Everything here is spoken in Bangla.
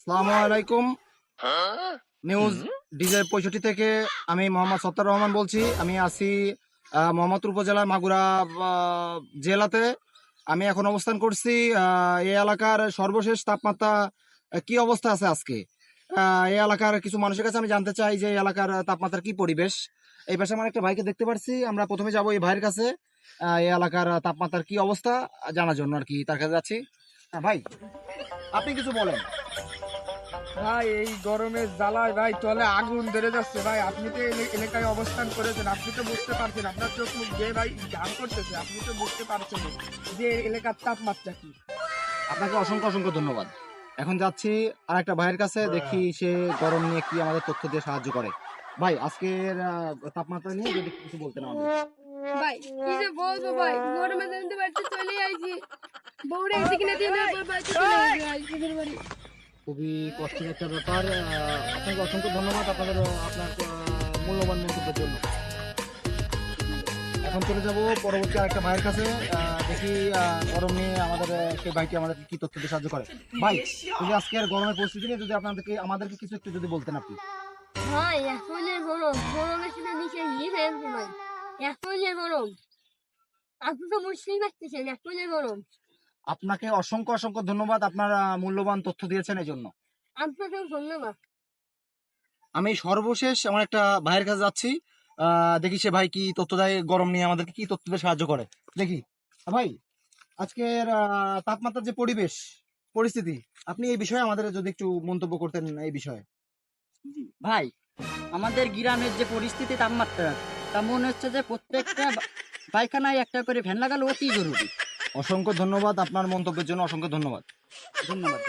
আসসালামু আলাইকুম। নিউজ ডিজে পঁয়ষট্টি থেকে আমি মোহাম্মদ সত্তার রহমান বলছি। আমি আছি মোহাম্মদপুর উপজেলার মাগুরা জেলাতে। আমি এখন অবস্থান করছি এই এলাকার সর্বশেষ তাপমাত্রা কি অবস্থা আছে আজকে? এই এলাকার কিছু মানুষের কাছে আমি জানতে চাই যে এই এলাকার তাপমাত্রার কি পরিবেশ। এই পাশে আমার একটা ভাইকে দেখতে পাচ্ছি আমরা প্রথমে যাব এই ভাইয়ের কাছে। এই এলাকার তাপমাত্রার কি অবস্থা জানার জন্য আর কি তার কাছে যাচ্ছি। হ্যাঁ ভাই আপনি কিছু বলেন। ভাই এই গরমের জ্বালায় ভাই চলে আগুন ধরে যাচ্ছে ভাই। আপনি তো এলাকায় অবস্থান করেছেন আপনি তো বুঝতে পারছেন আপনার চোখ মুখ দিয়ে ভাই গান করতেছে আপনি তো বুঝতে পারছেন যে এলাকার তাপমাত্রা কি। আপনাকে অসংখ্য অসংখ্য ধন্যবাদ। এখন যাচ্ছি আর একটা ভাইয়ের কাছে দেখি সে গরম নিয়ে কি আমাদের তথ্য দিয়ে সাহায্য করে। ভাই আজকের তাপমাত্রা নিয়ে যদি কিছু বলতেন আমাদের। ভাই কি যে বলব ভাই গরমে জানতে পারছি চলে আইছি। বউরে এদিকে না দিয়ে পর বাড়িতে চলে আইছি বাড়ি খুবই কষ্টের একটা ব্যাপার। আপনাকে অসংখ্য ধন্যবাদ আপনাদের আপনার মূল্যবান মন্তব্যের জন্য। এখন চলে যাব পরবর্তী আরেকটা ভাইয়ের কাছে। দেখি গরম নিয়ে আমাদের সেই ভাইটি আমাদেরকে কি তথ্য দিয়ে সাহায্য করে। ভাই যদি আজকের গরমের পরিস্থিতি নিয়ে যদি আপনাদেরকে, আমাদেরকে কিছু একটু যদি বলতেন আপনি। এখন গরম নিচে গরম, আপনি তো বুঝতেই পারতেছেন এখন গরম। আপনাকে অসংখ্য অসংখ্য ধন্যবাদ আপনার মূল্যবান তথ্য দিয়েছেন এই জন্য আপনাকেও ধন্যবাদ। আমি সর্বশেষ আমার একটা ভাইয়ের কাছে যাচ্ছি। আহ, দেখি সে ভাই কি তথ্য দেয় গরম নিয়ে আমাদেরকে কি তথ্য দিয়ে সাহায্য করে। দেখি। ভাই আজকের আহ, তাপমাত্রার যে পরিবেশ পরিস্থিতি আপনি এই বিষয়ে আমাদের যদি একটু মন্তব্য করতেন এই বিষয়ে। ভাই আমাদের গ্রামের যে পরিস্থিতি তাপমাত্রা তা মনে হচ্ছে যে প্রত্যেকটা পায়খানায় একটা করে ফ্যান লাগানো অতি জরুরি। অসংখ্য ধন্যবাদ আপনার মন্তব্যের জন্য অসংখ্য ধন্যবাদ। ধন্যবাদ।